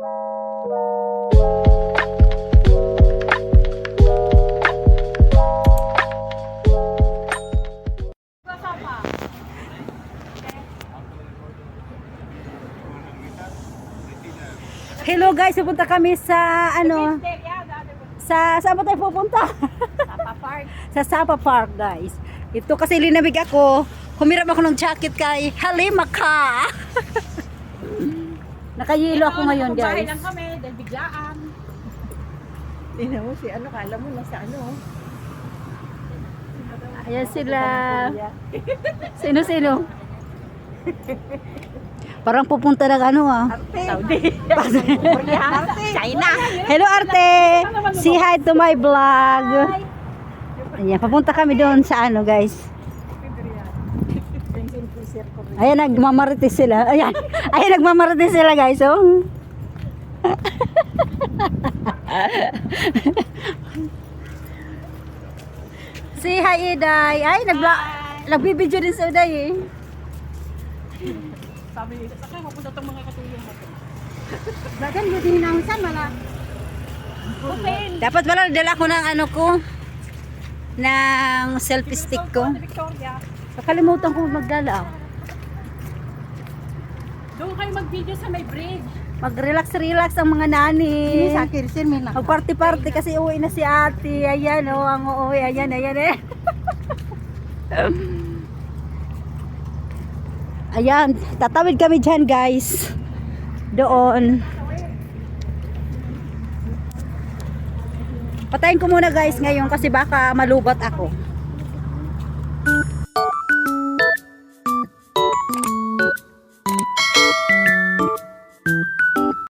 Hello guys, pupunta kami sa ano? Sa saan ba tayo pupunta? Sapa Park. sa Sapa Park guys. Ito kasi linamig ako. Humiram ako ng jacket kay Halima ka. Nakayilo ako ngayon Bahay guys. lang kami, dahil biglaan. Tingnan mo si ano, kala mo nasa ano. Ayan sila. Sino-sino? Parang pupunta ng ano ah. Saudi. China. Hello Arte! Say hi to my vlog. Ayan, papunta kami doon sa ano guys. Ayan, nagmamarites sila. Ayan, ayan, nagmamarites sila guys. Oh. Say hi Iday. Ay, nagla nagbibideo din sa Iday eh. Sabi nila, sa kaya mapunta itong mga katulong. Bagan mo din ang san mala. Open. Dapat wala dala ko ng ano ko ng selfie stick ko. Victoria. Kakalimutan ko magdala. Doon kayo mag-video sa may bridge. Mag-relax-relax ang mga nani. Sa Kirsten, may nak. Mag-party-party kasi uwi na si ate. Ayan o, oh, ang uuwi. Ayan, ayan eh. ayan, tatawid kami dyan guys. Doon. Patayin ko muna guys ngayon kasi baka malubat ako.